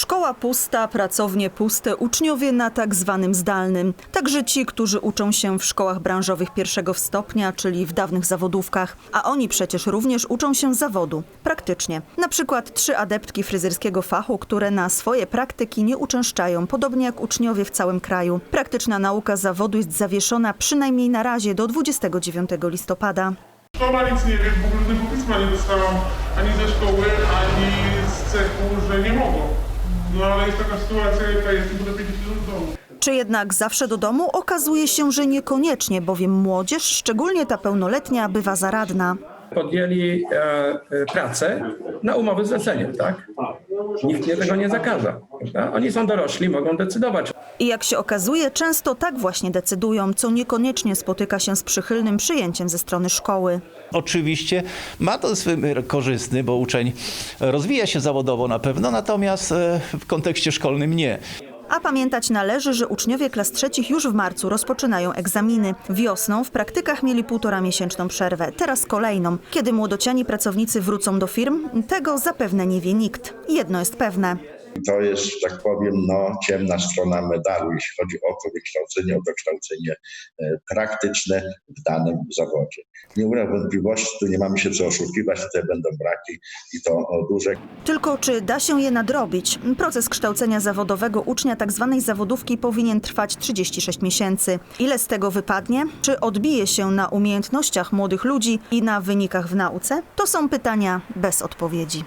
Szkoła pusta, pracownie puste, uczniowie na tak zwanym zdalnym. Także ci, którzy uczą się w szkołach branżowych pierwszego stopnia, czyli w dawnych zawodówkach. A oni przecież również uczą się zawodu. Praktycznie. Na przykład trzy adeptki fryzjerskiego fachu, które na swoje praktyki nie uczęszczają, podobnie jak uczniowie w całym kraju. Praktyczna nauka zawodu jest zawieszona przynajmniej na razie do 29 listopada. Szkoła nic nie wie, ogóle tego pisma nie dostałam ani ze szkoły, ani z cechu, że nie mogą. No ale jest taka sytuacja, jaka jest że do domu. Czy jednak zawsze do domu? Okazuje się, że niekoniecznie, bowiem młodzież, szczególnie ta pełnoletnia, bywa zaradna. podjęli e, e, pracę na umowę zlecenie, tak? Nikt nie tego nie zakaże. Prawda? Oni są dorośli, mogą decydować. I jak się okazuje, często tak właśnie decydują, co niekoniecznie spotyka się z przychylnym przyjęciem ze strony szkoły. Oczywiście ma to swój wymiar korzystny, bo uczeń rozwija się zawodowo na pewno, natomiast e, w kontekście szkolnym nie. A pamiętać należy, że uczniowie klas trzecich już w marcu rozpoczynają egzaminy. Wiosną w praktykach mieli półtora miesięczną przerwę, teraz kolejną. Kiedy młodociani pracownicy wrócą do firm, tego zapewne nie wie nikt. Jedno jest pewne. To jest, że tak powiem, no, ciemna strona medalu, jeśli chodzi o to wykształcenie, o dokształcenie e, praktyczne w danym zawodzie. Nie ulega wątpliwości, tu nie mamy się co oszukiwać, tutaj będą braki i to duże. Tylko czy da się je nadrobić? Proces kształcenia zawodowego ucznia tzw. zawodówki powinien trwać 36 miesięcy. Ile z tego wypadnie? Czy odbije się na umiejętnościach młodych ludzi i na wynikach w nauce? To są pytania bez odpowiedzi.